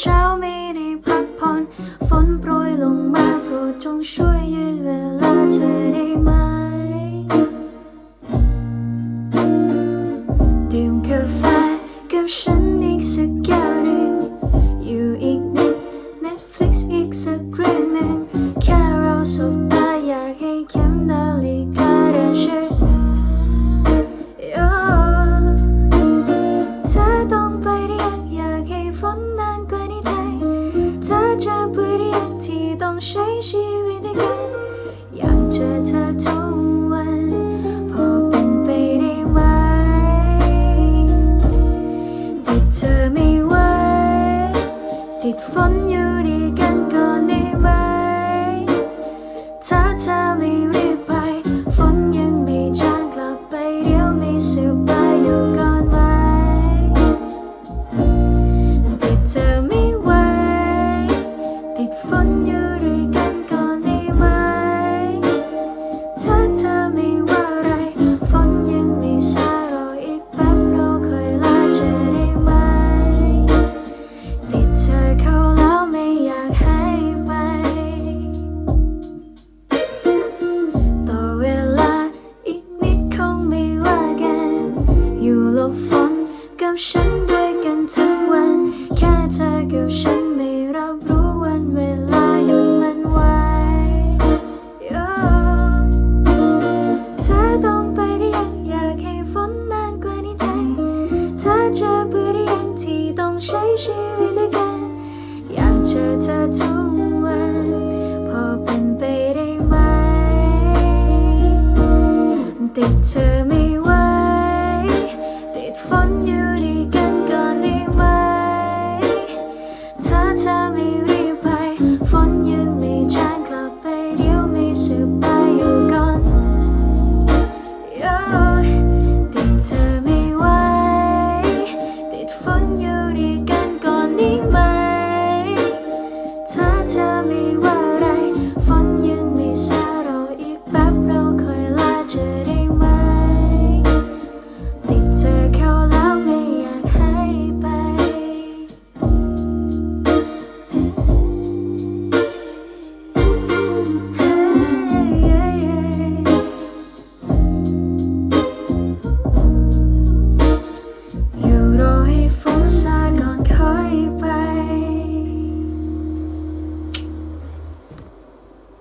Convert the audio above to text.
เช้าไม่ได้พักผ่อน ฝนโปรยลงมาโปรดจงช่วยยืดเวลาเธอได้ไหมดื่มกาแฟกับฉันอีกสักแก้วหนึ่งอยู่อีกนิด Netflix อีกสักเรื่อง เธอไม่ไหวติดฝนอยู่ ฉันด้วยกันทั้งวัน แค่เธอกับฉันไม่รับรู้วันเวลาหยุดมันไว้ เธอต้องไปเรียกอยากให้ฝนนานกว่านี้ใจ เธอจะเบื่อเรียกที่ต้องใช้ชีวิตด้วยกัน อยากเจอเธอทุกวันพอเป็นไปได้ไหมติดเธอ tell me